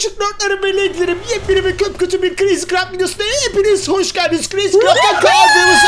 küçük nörtlerim ve leklerim yepyeni ve köp kötü bir Crazy Craft videosuna hepiniz hoş geldiniz. Crazy Craft'ta kaldığımız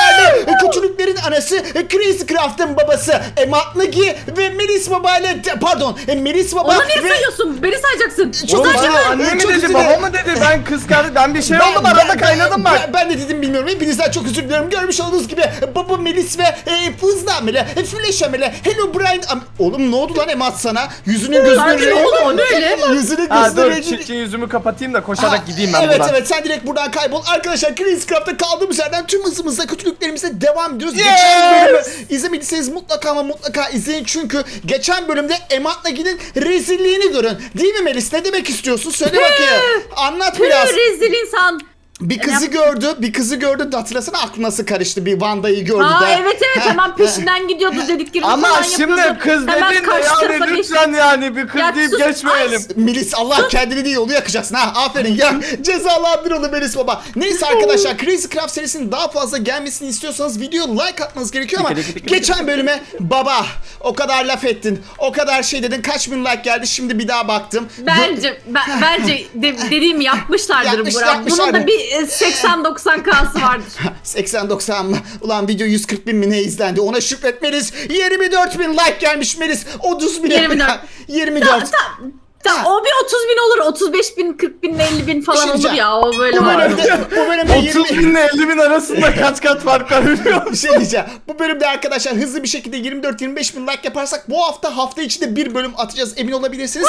anası e, Crazy Craft'ın babası Emat Nagi ve Melis Baba ile pardon e, Melis Baba Onu niye ve sayıyorsun? Beni sayacaksın. Çok Oğlum bana anne mi dedi baba mı dedi ben kız kardeş ben bir şey oldum arada kaynadım bak. Ben, ben de dedim bilmiyorum. Hepinizden çok özür diliyorum. Görmüş olduğunuz gibi baba Melis ve e, Fızlı Amele, e, Flash Amele, Hello Brian Am- Oğlum ne oldu lan Emat sana? Yüzünün gözünün Sakin rengi. ol, o ne öyle? Gözünün dur rengi. çirkin yüzümü kapatayım da koşarak Ha, gideyim ben evet buradan. evet sen direkt buradan kaybol. Arkadaşlar Crazy Craft'ta kaldığımız yerden tüm hızımızla kötülüklerimize devam ediyoruz. Yes! Geçen bölümü izlemediyseniz mutlaka ama mutlaka izleyin. Çünkü geçen bölümde Emat Nagi'nin rezilliğini görün. Değil mi Melis? Ne demek istiyorsun? Söyle bakayım. Anlat biraz. Rezil insan. Bir kızı gördü, bir kızı gördü de hatırlasana aklı nasıl karıştı bir Vanda'yı gördü Aa de. evet evet hemen peşinden gidiyordu dediklerini Ama falan şimdi yapıyordu. kız Hemen dedin de karşı tarafa yani geçti. lütfen yani bir kız Ya deyip sus, geçmeyelim. Melis Allah kendini değil yolu yakacaksın ha aferin ya cezalandır onu Melis baba. Neyse arkadaşlar Crazy Craft serisinin daha fazla gelmesini istiyorsanız video like atmanız gerekiyor ama Dikkat, dikkat, dikkat, geçen bölüme baba o kadar laf ettin o kadar şey dedin kaç bin like geldi şimdi bir daha baktım. Bence ben, bence de, dediğimi yapmışlardır Yapmış- Burak. yapmışlar. Bunun da bir 80-90 K'sı vardır. 80-90 mı? Ulan video 140 bin mi ne izlendi? Ona şükretmeliyiz. 24 bin like gelmiş Melis. 30 bin 24. 24. Tamam tamam. Tamam, o bir 30 bin olur. 35 bin, 40 bin, 50 bin Bir falan şey olur diyeceğim. ya. O böyle Bu var. bölümde, bu bölümde 30 20 bin ile 50 bin arasında kaç kat fark var biliyor bir musun? şey diyeceğim. Bu bölümde arkadaşlar hızlı bir şekilde 24-25 bin like yaparsak bu hafta hafta içinde bir bölüm atacağız emin olabilirsiniz.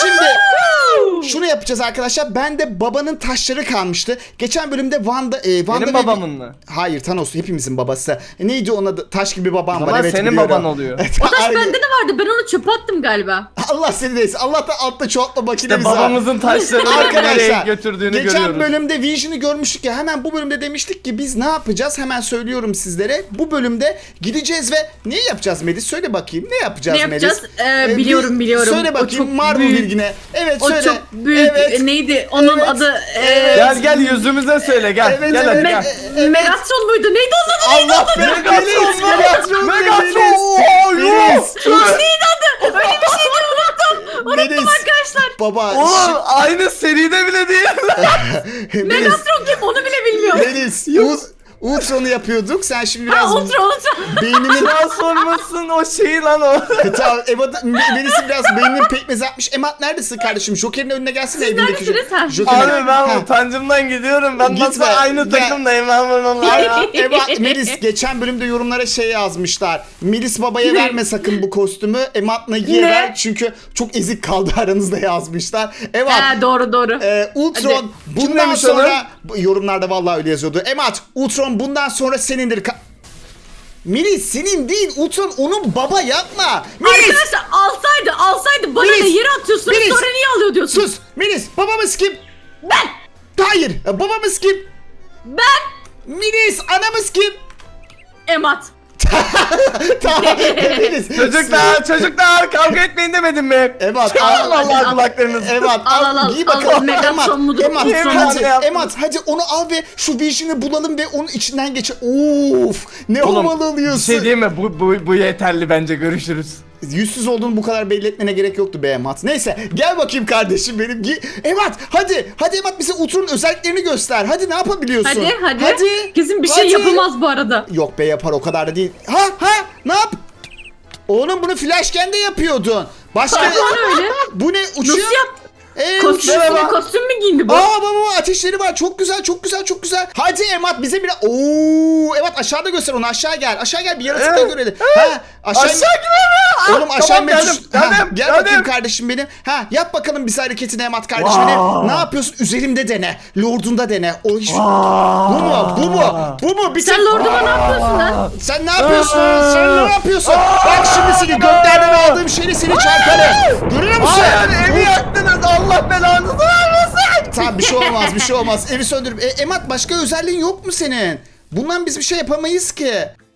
Şimdi şunu yapacağız arkadaşlar. Ben de babanın taşları kalmıştı. Geçen bölümde Vanda, e, Vanda Benim ve- babamın mı? Hayır Thanos hepimizin babası. E, neydi onun adı? Taş gibi babam var. zaman Evet, senin biliyorum. baban oluyor. Evet, O taş aynen. bende de vardı. Ben onu çöpe attım galiba. Allah seni neyse. Allah da altta çoğaltma makinemiz İşte var. babamızın taşlarını nereye Arkadaşlar götürdüğünü geçen görüyoruz. bölümde Vision'ı görmüştük ya hemen bu bölümde demiştik ki biz ne yapacağız hemen söylüyorum sizlere. Bu bölümde gideceğiz ve ne yapacağız Melis söyle bakayım ne yapacağız Ne Melis? yapacağız? Ee, bir- biliyorum, biliyorum. Söyle bakayım Marvel büyük. bilgine. Evet O söyle. çok büyük. Evet. e, Neydi? Onun Evet. adı e, Evet. Gel gel yüzümüze söyle gel. Evet, gel evet. hadi Me- gel. Evet. Megatron muydu? Neydi onun adı? Allah be Megatron Melis, mu? Megatron, Megatron. Melis. Oo, Melis. Neydi adı? Öyle bir şeydi unuttum. Unuttum Melis. arkadaşlar. Baba Oğlum aynı seride bile değil. Melis. Megatron kim onu bile bilmiyorum. Melis. U- Ultron'u yapıyorduk. Sen şimdi Ha biraz ultra ultra. beynini Transformers'ın o şeyi lan o. tamam Emat Melis'i biraz beyninin pekmez atmış. Emat neredesin kardeşim? Joker'in önüne gelsene evindeki. neredesiniz? Ha. Joker'in- Abi ben Ha. utancımdan gidiyorum. Ben Gitme. nasıl aynı Gel. takımdayım ben bununla. Ay, Emat, Melis geçen bölümde yorumlara şey yazmışlar. Melis babaya Ne? verme sakın bu kostümü. Emat Nagi'ye Ne? ver çünkü çok ezik kaldı aranızda yazmışlar. Emat Ha doğru doğru. e, Ultron Hadi. bundan demiş sonra Bu yorumlarda vallahi öyle yazıyordu. Emat Ultron bundan sonra senindir. Ka- Melis senin değil Ultron onun baba yapma. Melis Arkadaşlar alsaydı alsaydı bana Melis, ne yere atıyorsunuz Melis, sonra niye alıyor diyorsunuz? sus Melis babamız kim? Ben Hayır babamız kim? ben Melis anamız kim? Emat. Tamam. Çocuklar çocuklar kavga etmeyin demedim mi? Emat Al, Allah al. kulaklarınızı. Emat Al, al, al, giy al, bakalım. Emat, Ultron hadi. Emat hadi onu al ve şu Vision'ı bulalım ve onun içinden geç. Of ne Oğlum havalı bir alıyorsun. şey diyeyim mi? Bu, bu, bu yeterli bence görüşürüz. Yüzsüz olduğunu bu kadar belli etmene gerek yoktu be Emat. Neyse gel bakayım kardeşim benim. Gi- Emat hadi hadi Emat bize Ultron'un özelliklerini göster. Hadi ne yapabiliyorsun? Hadi hadi. Hadi. Kesin bir şey hadi. yapamaz bu arada. Yok be yapar o kadar da değil. Ha ha ne yap? Oğlum bunu flashken de yapıyordun. Başka öyle. bu ne uçuyor? Nasıl yap? Ee, Kostüm, uçuyor. kostüm mü giyindi bu? Aa baba baba ateşleri var. Çok güzel, çok güzel, çok güzel. Hadi Emat bize bir Oo, evet aşağıda göster onu. Aşağı gel. Aşağı gel bir yaratık da Ee, görelim. Ha, aşağı Aşağı gidelim. Oğlum aşağı tamam, geldim, geldim, Gel geldim. bakayım kardeşim benim. Ha yap bakalım bir hareketini Emat kardeşim benim. Ne yapıyorsun? Üzerimde dene. Lordunda dene. O iş. Aa. Bu mu? Bu mu? Bu mu? Bir Sen tek- lorduma ne yapıyorsun lan? Sen ne yapıyorsun? Sen ne yapıyorsun? Bak şimdi seni göklerden aldığım şeyi seni çarparım. Görüyor musun? Hayır evi yaktınız Allah belanızı vermesin. Tamam bir şey olmaz bir şey olmaz. Evi söndürüp. E, Emat başka özelliğin yok mu senin? Bundan biz bir şey yapamayız ki.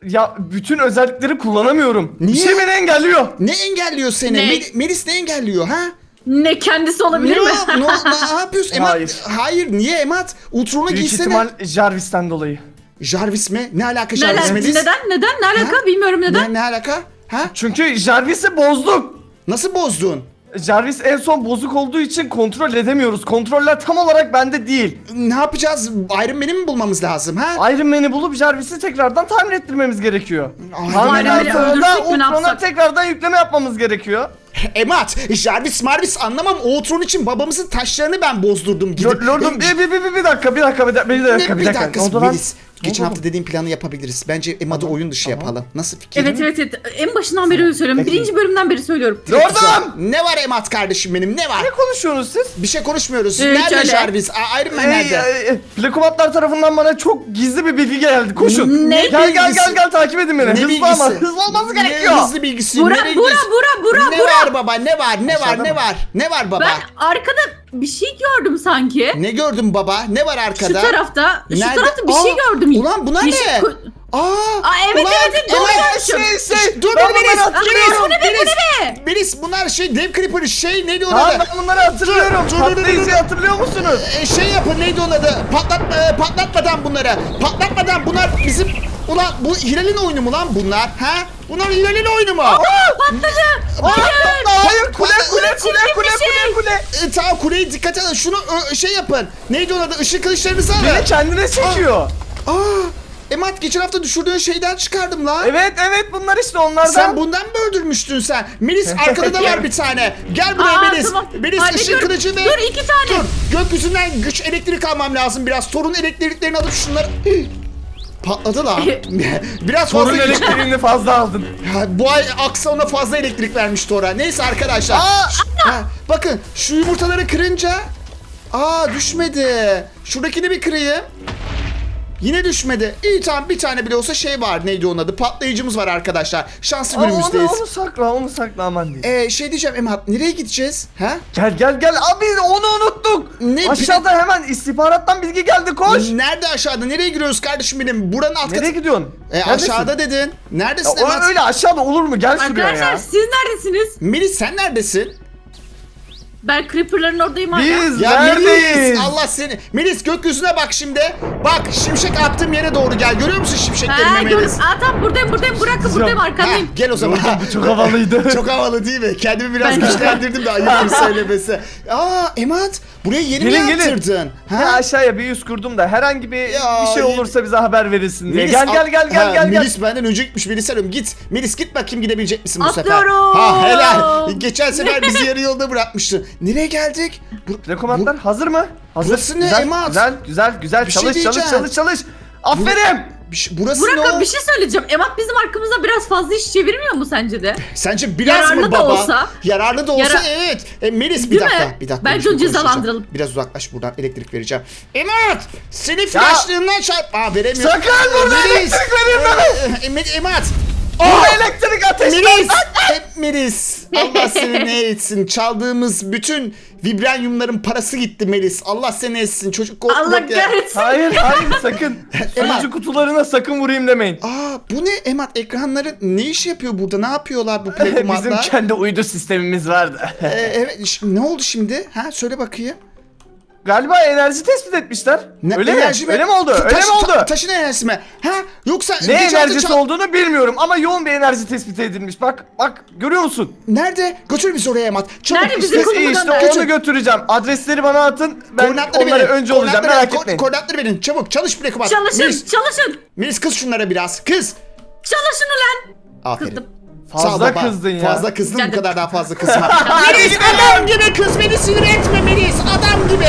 Ya bütün özellikleri kullanamıyorum. Niye? Bir şey beni engelliyor. Ne engelliyor seni? Ne? Mel- Melis ne engelliyor ha? Ne kendisi olabilir Ne, mi? ne, ne yapıyorsun? Emat, hayır. Hayır. niye Emat? Ultron'u Büyük giysene. ihtimal Jarvis'ten dolayı. Jarvis mi? Ne alaka Ne Jarvis Melis? neden? Neden? Ne alaka? Ha? Bilmiyorum neden. Ne, ne alaka? Ha? Çünkü Jarvis'i bozduk. Nasıl bozdun? Jarvis en son bozuk olduğu için kontrol edemiyoruz. Kontroller tam olarak bende değil. Ne yapacağız? Iron Man'i mi bulmamız lazım ha? Iron Man'i bulup Jarvis'i tekrardan tamir ettirmemiz gerekiyor. Iron Tamir Man'i öldürsek mi, ne yapsak? tekrardan yükleme yapmamız gerekiyor. Emat, Jarvis Marvis anlamam. Ultron için babamızın taşlarını ben bozdurdum gidip. Lord- Lordum bir, bir, bir, bir dakika bir dakika bir dakika bir Ne- dakika bir bir dakika. dakika Ne lan? Melis. Geçen hafta dediğim planı yapabiliriz. Bence Emad'ı oyun dışı yapalım. Nasıl fikir? Evet evet evet. En başından beri öyle söylüyorum. Birinci bölümden beri söylüyorum. Lordum! Ne var Emad kardeşim benim ne var? Ne konuşuyorsunuz siz? Bir şey konuşmuyoruz. Evet, Nerede öyle. Jarvis? Iron Man Ey, nerede? ey, Plekomatlar tarafından bana çok gizli bir bilgi geldi. Koşun. Ne gel gel bilgisi? gel gel takip edin beni. Ne hızlı bilgisi? ama hızlı olması Ne gerekiyor. hızlı bilgisi? Bura bura bura bura Ne bura. Var baba? Ne var? Ne var? Aşağıda Ne mı? var? Ne var baba? Ben arkada bir şey gördüm sanki. Ne gördün baba? Ne var Şu arkada? tarafta, şu Nerede? tarafta bir Aa, şey gördüm. Ulan bunlar Yeşil ne? ku- Aa, Aa, evet, evet, evet, doğru görmüşüm. Şey şey. Dur ben dur Melis. bunları hatırlıyorum. Melis, Bu ne be, bu Melis. ne be? Melis bunlar şey Dev Creeper şey neydi onun Tamam adı? ben bunları hatırlıyorum. Dur, dur, dur, dur. hatırlıyor musunuz? E, şey yapın neydi onun adı? Patlat, e, patlatmadan bunları. Patlatmadan bunlar bizim... Ulan bu Hilal'in oyunu mu lan bunlar? Ha? Bunlar Hilal'in oyunu mu? Patladı. Hayır. Hayır kule kule kule kule kule kule. E, tamam kuleye dikkat edin. Şunu ö, şey yapın. Neydi onun adı? Işık kılıçlarınızı alın. Beni kendine çekiyor. Aa, Emat geçen hafta düşürdüğün şeyden çıkardım lan. Evet evet bunlar işte onlardan. Sen bundan mı öldürmüştün sen? Melis arkada da var bir tane. Gel buraya Aa, Melis. tamam. Melis Hadi ışık dur. kılıcı ve... Dur, iki tane. Dur gökyüzünden güç elektrik almam lazım biraz. Torun elektriklerini alıp şunları... Patladı lan. biraz fazla Sorun güç- elektriğini fazla aldın. Ya, bu ay Aksa ona fazla elektrik vermiş Tora. Neyse arkadaşlar. Aa! Ha, bakın şu yumurtaları kırınca... Aa düşmedi. Şuradakini bir kırayım. Yine düşmedi. İyi tamam bir tane bile olsa şey var. Neydi onun adı? Patlayıcımız var arkadaşlar. Şanslı Aa, onu, günümüzdeyiz. onu sakla onu sakla aman değil. Ee, şey diyeceğim Emhat nereye gideceğiz? Ha? Gel gel gel abi onu unuttuk. Ne? Aşağıda hemen istihbarattan bilgi geldi koş. Nerede aşağıda? Nereye giriyoruz kardeşim benim? Buranın alt Nereye katı. gidiyorsun? E, Neredesin? aşağıda dedin. Ya, Neredesin o Emhat? öyle aşağıda olur mu? Gel şuraya Arkadaşlar ya. siz neredesiniz? Melis sen neredesin? Ben Creeper'ların oradayım hala. Biz Ya neredeyiz? Allah seni. Melis gökyüzüne bak şimdi. Bak şimşek attığım yere doğru gel. Görüyor musun şimşeklerimi Ha, gör. Melis? Aa tamam buradayım buradayım. Bırakın buradayım Ha, arkandayım. gel o zaman. Bu çok havalıydı. çok havalı değil mi? Kendimi biraz de. güçlendirdim de ayıptır söylemesi. Aa Emat buraya yeni Gelin, mi gelin. yaptırdın? Ha? aşağıya bir yüz kurdum da herhangi bir Ya, bir şey olursa bize haber verirsin diye. Melis, gel gel gel gel Ha, gel gel. Melis benden önce gitmiş Melis arıyorum. Git. Melis git bakayım gidebilecek misin bu sefer? Atlıyorum. Ha helal. Geçen sefer bizi yarı yolda bırakmıştın. Nereye geldik? Bu, Telekomatlar hazır mı? Hazır. Burası ne, güzel, Emat? Güzel güzel güzel Bir şey çalış çalış diyeceğim. çalış çalış. Aferin. bir şey- burası Burak ne abi o? bir şey söyleyeceğim. Emat bizim arkamızda biraz fazla iş çevirmiyor mu sence de? Sence biraz Yararlı mı da baba? olsa- Yararlı da olsa Yara- evet. E, Melis bir Değil dakika. mi? Bir dakika. Bence bir şey onu konuşacağım. cezalandıralım. Biraz uzaklaş buradan elektrik vereceğim. Emat! Seni flaşlığından çarp... Aa veremiyorum. Sakın burada Melis! elektrik vereyim Ee, Em- Emat! Burada elektrik ateşler. Melis! Hep Melis! Allah seni ne etsin. Çaldığımız bütün vibranyumların parası gitti Melis. Allah seni etsin. Çocuk korktu. Allah kahretsin. Hayır hayır sakın. Sunucu kutularına sakın vurayım demeyin. Aa bu ne Emat? Ekranları ne iş yapıyor burada? Ne yapıyorlar bu Bizim kendi uydu sistemimiz vardı. Ee, evet ş- ne oldu şimdi? Ha söyle bakayım. Galiba enerji tespit etmişler. Ne, öyle mi? enerji Öyle mi oldu? Ta- Öyle taş- mi oldu? ta- taşın enerjisi mi? Ha yoksa ne enerjisi çal- olduğunu bilmiyorum ama yoğun bir enerji tespit edilmiş. Bak bak görüyor musun? Nerede? Götür bizi oraya Emat. Çabuk. Nerede bizi işte- konumu İyi işte onu götüreceğim. Adresleri bana atın. Ben Koordinatları onlara verin. önce olacağım. Merak verin. Etmeyin. Koordinatları verin. Çabuk çalış buraya Emat. Çalışın Melis, çalışın. Melis kız şunlara biraz. Kız. Çalışın ulan. Aferin. Kızdım. Fazla baba. kızdın ya. Fazla kızdın bu kadar daha fazla kızma. Melis adam gibi kız beni sinir etme Melis. Adam gibi.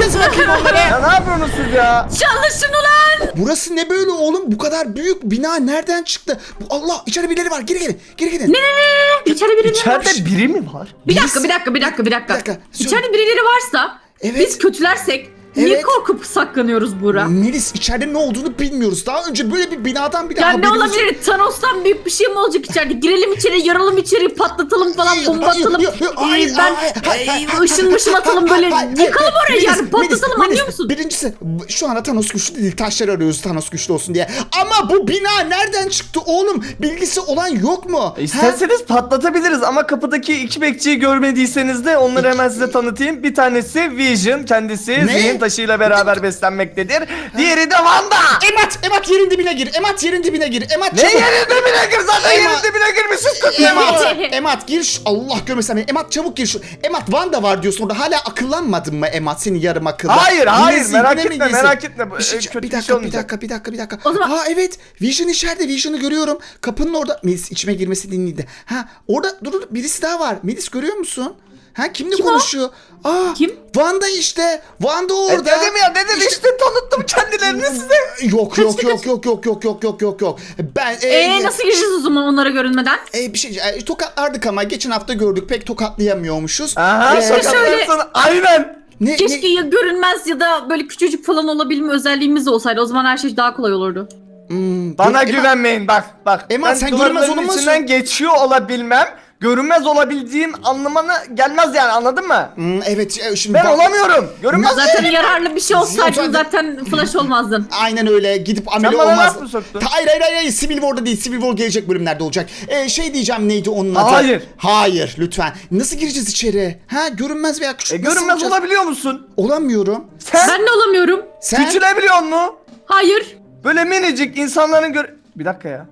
Kız bakayım onlara. Ya ne yapıyorsunuz siz ya? Çalışın ulan. Burası ne böyle oğlum? Bu kadar büyük bina nereden çıktı? Bu Allah içeride birileri var. Geri gelin. Geri gelin. Ne ne ne ne? İçeride birileri var. İçeride biri mi var? Bir dakika bir dakika bir dakika bir dakika. Bir dakika, söyle. İçeride birileri varsa Evet. biz kötülersek niye Evet. korkup saklanıyoruz Buğra? Melis içeride ne olduğunu bilmiyoruz. Daha önce böyle bir binadan bile Ya ne haberimiz yok. olabilir? Thanos'tan büyük bir şey mi olacak içeride? Girelim içeri, yaralım içeri, patlatalım falan, bomba Hayır, atalım. hayır, hayır, Ee, ben hayır, hayır, hayır, e, ışın mışın atalım böyle. hayır, hayır, Yıkalım hayır. orayı yani Melis, patlatalım Melis, anlıyor musun? Birincisi şu anda Thanos güçlü değil. Taşları arıyoruz Thanos güçlü olsun diye. Ama bu bina nereden çıktı oğlum? Bilgisi olan yok mu? Ha? İsterseniz patlatabiliriz ama kapıdaki iki bekçiyi görmediyseniz de onları hemen size tanıtayım. Bir tanesi Vision kendisi Ne? zihin taşıyla beraber beslenmektedir. Diğeri de Wanda. Emat, Emat yerin dibine gir. Emat yerin dibine gir. Emat Ne çabuk. yerin dibine gir zaten yerin dibine girmişiz kötü Emat. Emat gir. şu- Allah görmesin beni. Emat çabuk gir şu. Emat Wanda var diyorsun orada. Hala akıllanmadın mı Emat? Senin yarım akıllı. Hayır, hayır, Yine merak zihnine mi etme, girsin? merak etme. Bir, şey- e, kötü bir bir şey dakika, bir olmayacak. dakika, bir dakika, bir dakika. O zaman- Aa evet. Vision içeride. Vision'ı görüyorum. Kapının orada. Melis içime girmesi dinliydi. Ha orada dur dur birisi daha var. Melis görüyor musun? Ha kimle Kim o? konuşuyor? Aa Kim? Wanda işte. Wanda E, orada. dedim ya dedim İşte- işte tanıttım kendilerini size. Yok yok yok yok yok yok yok yok yok yok. Ben e, Ee nasıl gireceğiz o zaman onlara görünmeden? e, bir şey e, tokatlardık ama geçen hafta gördük pek tokatlayamıyormuşuz. Aha Ee, şöyle- şöyle. Aynen. ne, Keşke ne- ya görünmez ya da böyle küçücük falan olabilme özelliğimiz olsaydı. O zaman her şey daha kolay olurdu. Hmm, Bana Ema- güvenmeyin bak bak. Eman, ben sen görünmez olunmaz içinden geçiyor olabilmem. Görünmez olabildiğim anlamına gelmez yani anladın mı? Hmm, evet e, şimdi Ben bak- olamıyorum. Görünmez Zaten yararlı bir şey olsaydın Zaten- zaten flash olmazdın. Aynen öyle gidip amele bana olmaz. laf mı soktun? Hayır hayır hayır hayır. Civil War'da değil Civil War gelecek bölümlerde olacak. Ee, şey diyeceğim neydi onun adı? Hayır. Hayır lütfen. Nasıl gireceğiz içeri? Ha görünmez veya küçük E, nasıl görünmez olacağız? olabiliyor musun? Olamıyorum. Sen Ben de olamıyorum. Sen küçülebiliyor musun? Hayır. Böyle minicik insanların gör... Bir dakika ya.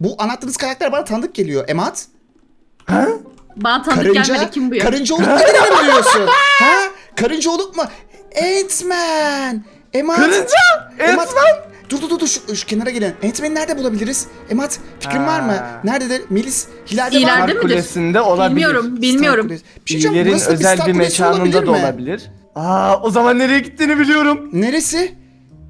bu anlattığınız karakter bana tanıdık geliyor. Emat? Ha? Bana tanıdık Karınca, gelmedi kim bu ya? karınca olup nereye mi duyuyorsun? ha? Karınca olup mu? Ant-Man. Emat. Karınca? Emat. Ant-Man? Dur dur dur dur şu, şu kenara gelin. Ant-Man'i nerede bulabiliriz? Emat fikrin var mı? Ha. Nerededir? Melis Hilal'de var İleride mı? Star midir? Kulesi'nde olabilir. Bilmiyorum, bilmiyorum. Bir şey diyeceğim, İyilerin burası da özel bir Kulesi mekanında da mi? olabilir. Aa o zaman nereye gittiğini biliyorum. Neresi?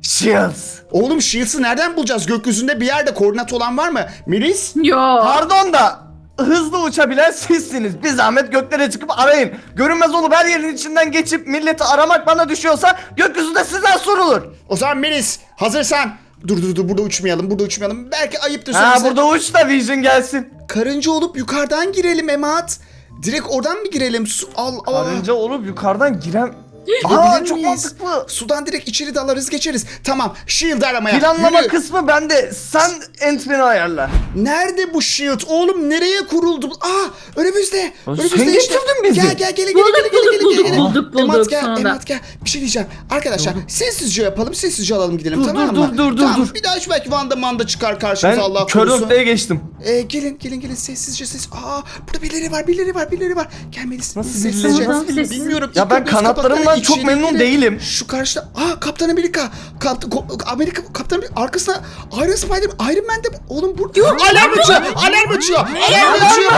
Shields. Oğlum Shields'ı nereden bulacağız? Gökyüzünde bir yerde koordinat olan var mı? Melis? Yo. Pardon da hızlı uçabilen sizsiniz. Bir zahmet göklere çıkıp arayın. Görünmez olup her yerin içinden geçip milleti aramak bana düşüyorsa gökyüzünde sizden sorulur. O zaman Melis hazırsan. Dur dur dur burada uçmayalım burada uçmayalım. Belki ayıptır Ha burada uç da Vision gelsin. Karınca olup yukarıdan girelim Emat. Direkt oradan mı girelim? Su, al, al. Karınca olup yukarıdan girem... Aa çok miyiz? mantıklı. Sudan direkt içeri dalarız geçeriz. Tamam Shield aramaya. Planlama Yürü. kısmı bende. Sen Ant-Man'i ayarla. Nerede bu Shield? Oğlum nereye kuruldu? Aa önümüzde. Lan önümüzde sen getirdin bizi. Gel gel gel gel Bulduk, gel gel bulduk, gel bulduk, gel. bulduk, Emat bulduk gel sonunda. Emat gel. Bir şey diyeceğim. Arkadaşlar sessizce yapalım sessizce alalım gidelim Dur, tamam dur, mı? dur, dur, dur, tamam, dur. Bir daha şu belki Vanda Manda çıkar Ben karşımıza Allah kör korusun. noktaya geçtim. Ee, gelin gelin gelin sessizce ses. Aa burada birileri var birileri var birileri var. Gel Melis. Nasıl birileri sessizce. var? Nasıl? Bilmiyorum. Ya ben kanatlarımdan çok memnun girin. değilim. Şu karşıda. Aa Kaptan Amerika. Kaptan Ko- Amerika Kaptan Amerika arkasına Iron Spider Iron Man de oğlum bu. Alarm açıyor. Alarm açıyor. Alarm açıyor.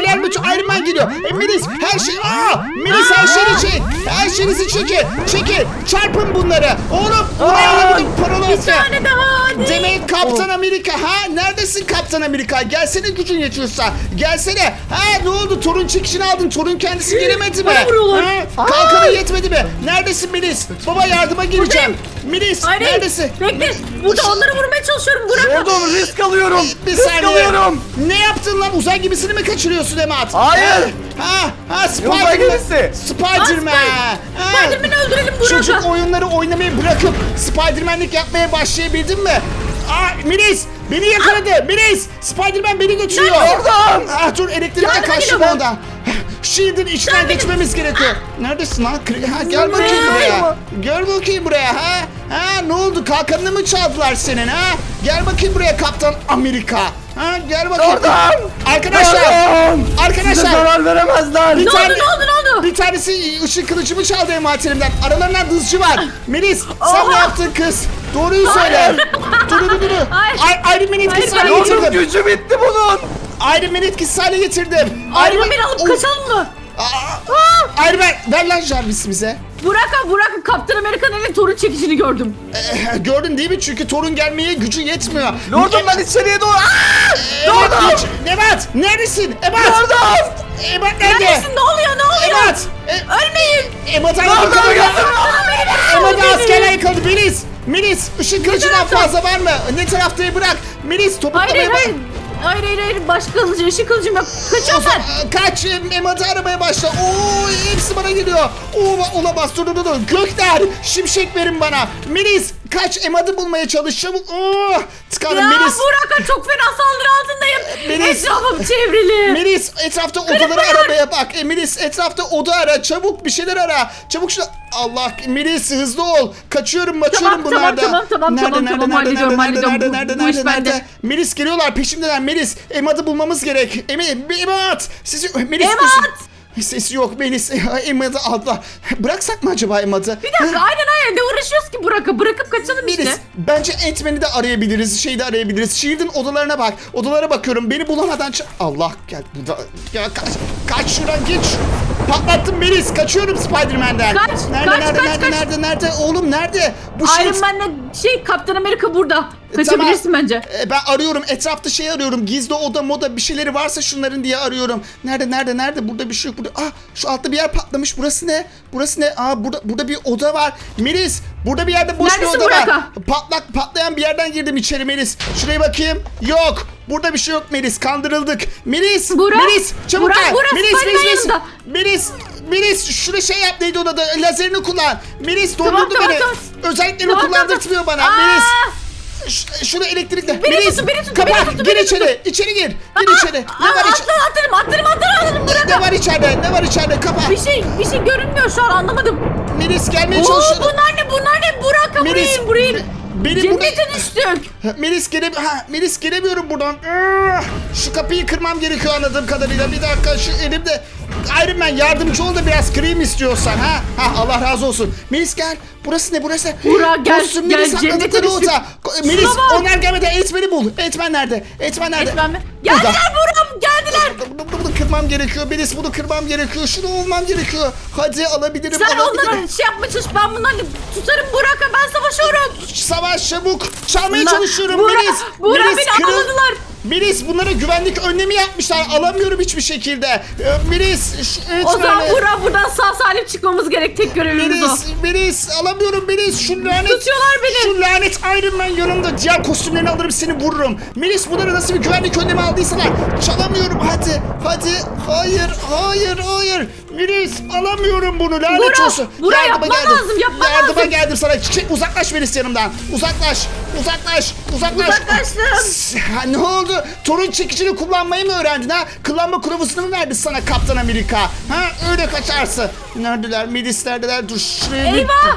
Alarm açıyor. Iron Man geliyor. E, Melis her şey. Aa Melis her şeyini çek. Her şeyinizi çekin. Çekin. Çarpın bunları. Oğlum buraya alamadım paralı Bir tane daha hadi. Demek Kaptan Amerika ha? Neredesin Kaptan Amerika? Gelsene gücün yetiyorsa. Gelsene. Ha ne oldu? Torun çekişini aldın. Torun kendisi gelemedi mi? Bana vuruyorlar. Ha? Kalkanı yetmedi mi? Neredesin Melis? Baba yardıma geleceğim. Melis Hayır. neredesin? Bekle. Burada onları vurmaya çalışıyorum. Bırak. Pardon risk alıyorum. Bir risk saniye. alıyorum. Ne yaptın lan? Uzay gemisini mi kaçırıyorsun Emat? Hayır. Ha, ha uzay Spiderman. gemisi? Spiderman. Ha. Spiderman'i öldürelim Burak'ı. Çocuk oyunları oynamayı bırakıp Spiderman'lik yapmaya başlayabildin mi? Aa Melis beni yakaladı. Melis Spiderman beni götürüyor. Nerede? Oradan. Ah dur elektrikten Yardıma kaçtım geliyorum. ondan. Shield'ın içinden geçmemiz gerekiyor. Neredesin lan? Kri- Ha, gel bakayım Ne? buraya. Gel bakayım buraya ha. Ha ne oldu? Kalkanını mı çaldılar senin ha? Gel bakayım buraya Kaptan Amerika. Ha gel bakayım. Oradan. Arkadaşlar. Oradan. Arkadaşlar. Size zarar veremezler. Bir Ne tane- oldu ne oldu ne oldu? Bir tanesi ışın kılıcımı çaldı envanterimden. Aralarından dızcı var. Melis sen ne yaptın kız? Doğruyu söyle. Dur dur dur. Ay- Iron Man etkisiz Hayır, hale ben- Oğlum getirdim. gücü bitti bunun. Iron Man etkisiz hale getirdim. Iron Man'i alıp kaçalım mı? Iron Man ver lan Jarvis bize. Burak'a Burak'a Kaptan Amerika'nın torun çekişini gördüm. Ee, gördün değil mi? Çünkü torun gelmeye gücü yetmiyor. Lordum ben içeriye doğru. Aa! Evet, Lordum. geç. Nebat neredesin? Ebat. Lordum. Ebat nerede? Neredesin ne oluyor ne oluyor? Ebat. E, Ölmeyin. Ebat götür. Ebat askerler yakaladı. Melis. Melis ışın kılıcından fazla var mı? Ne taraftayı bırak. Melis Hayır topuklamaya hayır bak. hayır. Hayır hayır hayır. Başka kılıcı, ışık kılıcım yok. Ben. e, Kaç Emat'ı aramaya başla. Oo hepsi bana geliyor. Oo olamaz dur dur dur. Gökler şimşek verin bana. Melis kaç Emad'ı bulmaya çalış çabuk. Oh, tıkandım Ya Melis. Burak'a çok fena saldırı altındayım. Melis. Etrafım çevrili. Melis etrafta odaları aramaya bak. E, Melis etrafta oda ara. Çabuk bir şeyler ara. Çabuk şu Allah Melis hızlı ol. Kaçıyorum maçıyorum Tamam, bunlarda. tamam, tamam, nerede, tamam, nerede, tamam, nerede, hallediyorum, nerede, hallediyorum. nerede, Bu- nerede, bu nerede, nerede? bende. Melis geliyorlar peşimdeler Melis. Emad'ı bulmamız gerek. Emi, Emad. Sizi Melis. Emad! Sesi yok Melis. Emad'ı aldılar. Bıraksak mı acaba Emad'ı? Bir dakika aynen aynen ne uğraşıyoruz ki Burak'a? Bırakıp kaçalım Melis işte. bence Ant-Man'i de arayabiliriz. Şeyi de arayabiliriz. Shield'in odalarına bak. Odalara bakıyorum. Beni bulamadan Allah gel burada. Ya kaç. Kaç şuradan geç. Patlattım Melis. Kaçıyorum Spider-Man'den. Kaç, Nerede kaç, nerede kaç, nerede kaç. nerede nerede? Oğlum nerede? Bu Iron Shield- Man'le şey Kaptan Amerika burada. Kaçabilirsin Tamam. bence. E, ben arıyorum. Etrafta şey arıyorum. Gizli oda moda bir şeyleri varsa şunların diye arıyorum. Nerede nerede nerede? Burada bir şey yok. Burada. Ah şu altta bir yer patlamış. Burası ne? Burası ne? Aa burada burada bir oda var. Melis burada bir yerde boş Neredesin bir oda var. Burak'a? Patlak patlayan bir yerden girdim içeri Melis. Şuraya bakayım. Yok. Burada bir şey yok Melis. Kandırıldık. Melis. Burak, Melis çabuk Burak, gel. Burak, Melis Melis Melis. Melis Melis şurada şey yap neydi ona da lazerini kullan. Melis Tamam, dondurdu tamam, beni. tamam. Özelliklerini Tamam, tamam, kullandırtmıyor tamam. bana. Melis. Ş- şunu elektrikle. Beni Melis, tutun, beni tutun, kapa, beni tutun, gir beni içeri. İçeri gir. Gir içeri. Ne var içeride? Atlarım atlarım atlarım atlarım Burak'a. Ne var içeride? Ne var içeride? Kapa. Bir şey bir şey görünmüyor şu an anlamadım. Melis gelmeye Oo çalışıyor. bunlar ne bunlar ne Burak'a Melis, burayı burayı. be- beni burada- Cennete düştük. Melis gele ha Melis gelemiyorum buradan. Ah, Şu kapıyı kırmam gerekiyor anladığım kadarıyla. Bir dakika şu elimde Iron Man yardımcı ol da biraz kırayım istiyorsan ha. Ha Allah razı olsun. Melis gel. Burası ne burası? Burak, gel, Kostümleri gel, düştük. oda. Ko- Melis Şuna onlar gelmeden Etmen'i bul. Etmen nerede? Etmen nerede? Etmen mi? Geldiler Burak geldiler. Bunu, bunu kırmam gerekiyor. Melis bunu kırmam gerekiyor. Şunu olmam gerekiyor. Hadi alabilirim. Sen alabilirim. onlara şey yapma çalış ben bunlarla tutarım Burak'a ben savaşıyorum. Savaş çabuk. Çalmaya çalışıyorum Burak- Melis. Burak Melis, beni kırıl- avladılar. Melis bunlara güvenlik önlemi yapmışlar. Alamıyorum hiçbir şekilde. Ee, Melis. şu- O zaman Burak buradan sağ salim çıkmamız gerek tek görevimiz o. Melis, Melis alamıyorum Melis. Şu lanet. Tutuyorlar beni. Şu lanet Iron Man yanımda. Diğer kostümlerini alırım seni vururum. Melis bunlara nasıl bir güvenlik önlemi aldıysalar. Çalamıyorum hadi. Hadi. Hayır. Hayır. Hayır. Melis alamıyorum bunu. Lanet Burak, olsun. Burak, Yardıma yapman geldim. lazım, yapman Yardıma lazım. geldim sana. Çek, uzaklaş Melis yanımdan. Uzaklaş. Uzaklaş. Uzaklaş. Uzaklaştım. Ha, ne oldu? Torun çekicini kullanmayı mı öğrendin ha? Kullanma kılavuzunu mu verdi sana Kaptan Amerika? Ha öyle kaçarsın. Neredeler? Melis neredeler? Dur şuraya bir- Eyvah.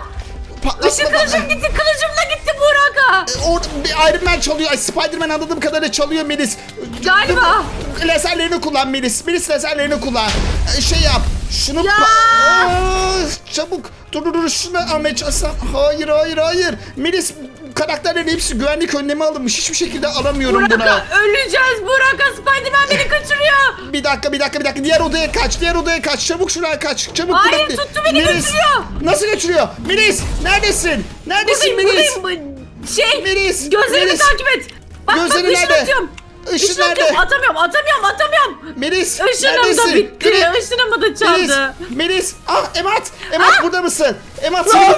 Patlatma Işık bana. kılıcım gitti kılıcımla gitti Burak'a. Orada bir Iron Man çalıyor. Ay Spider-Man anladığım kadarıyla çalıyor Melis. Galiba. Laserlerini kullan Melis. Melis laserlerini kullan. Ee, Şey yap. Şunu Ya! Aa, çabuk. Dur dur dur şunu almaya çalışsam. Hayır hayır hayır. Melis karakterlerin hepsi güvenlik önlemi alınmış. Hiçbir şekilde alamıyorum bunu. Burak'a öleceğiz Burak'a Spiderman beni kaçırıyor. Bir dakika bir dakika bir dakika. Diğer odaya kaç. Diğer odaya kaç. Çabuk şuraya kaç. Çabuk. Hayır, tuttu beni, götürüyor. Nasıl götürüyor? Melis neredesin? Neredesin Buradayım Melis? buradayım. Bu- Şey Melis, gözlerimi Melis. takip et. Bak Gözleri bak ışın atıyorum. Işın nerede? atamıyorum atamıyorum atamıyorum. Melis Işınım neredesin? da bitti. Göre- Işınımı da Melis, çaldı. Melis, ah Emat, Emat Ah! burada mısın? Emat, Ne seni- oldu?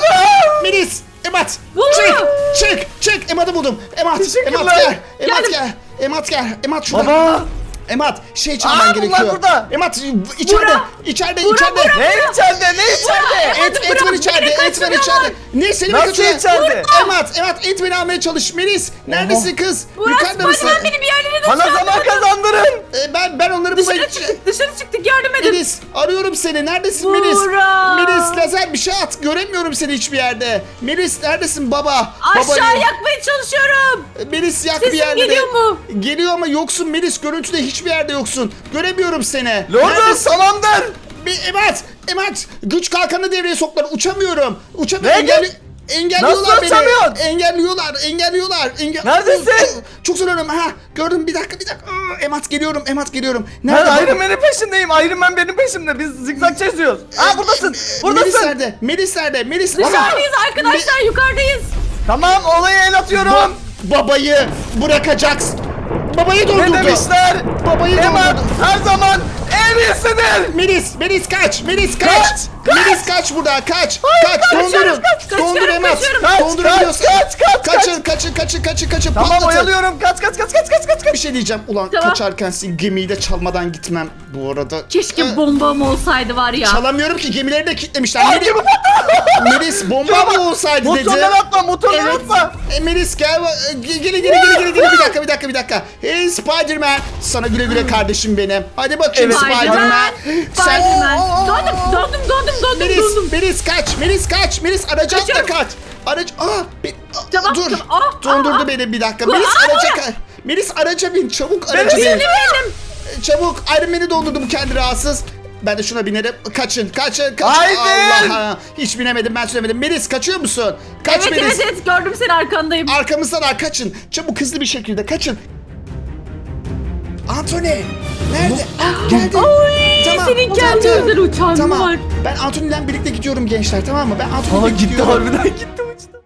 Melis, Emat, Vurma! çık, çık, çık, Emat'ı buldum. Emat, Teşekkürler. Emat gel, Emat Geldim. gel, Emat gel, Emat şurada. Baba. Emat, şey Aa, çalman bunlar gerekiyor. burada. Emat, içeride, Bura. içeride, Bura, içeride. bura. Ne içeride ne içeride? Et, et var içeride, beni et var içeride. Ne seni mi Nasıl kaçırıyor? içeride? Emat, Emat et beni almaya çalış. Melis, neredesin kız? Burak Yukarıda mısın? Spiderman beni bir yerlere Bana zaman kazandırın. Ee, ben ben onları Dışarı çıktık dışarı çıktık yardım edin. Melis arıyorum seni. Neredesin Melis? Burak. Melis lazer bir şey at. Göremiyorum seni hiçbir yerde. Melis neredesin baba? Aşağı Baba, yakmaya çalışıyorum. Melis yak Sesim bir yerlere. geliyor mu? Geliyor ama yoksun Melis. Görüntüde hiçbir yerde yoksun. Göremiyorum seni. Lordum Neredesin? salamdır. Bir, Emat, Emat. Güç kalkanı devreye soktular. Uçamıyorum. Uçamıyorum. Ne? Engelli... Engelliyorlar Nasıl beni. uçamıyorsun? Engelliyorlar. Engelliyorlar. Engel... Neredesin? Çok zorlanıyorum. Ha, gördüm. Bir dakika, bir dakika. Aa, Emat geliyorum. Emat geliyorum. Ben Nerede? Iron Man'in peşindeyim. Iron Man benim peşimde. Biz zigzag çiziyoruz. Aa buradasın. Melis Buradasın. nerede? Melis nerede? Melis Dışarıdayız arkadaşlar yukarıdayız. Tamam olaya el atıyorum. Babayı bırakacaksın. Babayı Ne dondurdu. demişler? Babayı Eman dondurdu. her zaman en iyisidir. Melis, Melis kaç, Melis. Kaç, kaç. Melis kaç buradan, kaç. kaç, kaçıyorum, dondurun. kaç, kaçıyorum, Dondur Emat. kaçıyorum. Kaç, kaç, kaç, kaç, Kaçın, kaçın, kaçın, kaçın, kaçın. Tamam Patlatın. oyalıyorum. Kaç kaç kaç kaç kaç kaç kaç. Bir şey diyeceğim. Ulan Tamam. kaçarken sizin gemiyi de çalmadan gitmem bu arada. Keşke Ee, bombam olsaydı var ya. Çalamıyorum ki gemileri de kilitlemişler. Gibi patladı. Melis bomba mı olsaydı dedi. Motordan atma motordan Evet. atma. E, Melis gel ge- gelin gelin gelin gelin gelin bir dakika bir dakika bir dakika. Hey Spiderman sana güle güle kardeşim benim. Hadi bakayım Evet. Spiderman. Sen Spiderman. Oo. Dondum dondum Melis. Melis kaç Melis kaç Melis araca atla Kaçıyorum. kaç. Araç aa be- aa, Tamam, dur. tamam. Aa, Dondurdu aa, beni bir dakika. Aa, Melis aa, araca kaç. Melis araca bin çabuk araca bin. Benim benim. Çabuk Iron Man'i dondurdu bu kendi rahatsız. Ben de şuna binerim. Kaçın, kaçın, kaçın. Haydi. Allah. Hiç binemedim ben söylemedim. Melis kaçıyor musun? Kaç Evet Melis. evet evet gördüm seni arkandayım. Arkamızdan kaçın. Çabuk hızlı bir şekilde kaçın. Anthony. Nerede? Ah, geldi. Ay, senin kendi tamam. özel uçağın Tamam. var. Ben Anthony'den birlikte gidiyorum gençler tamam mı? Ben Anthony'den Aa gitti gidiyorum. harbiden gitti uçtu.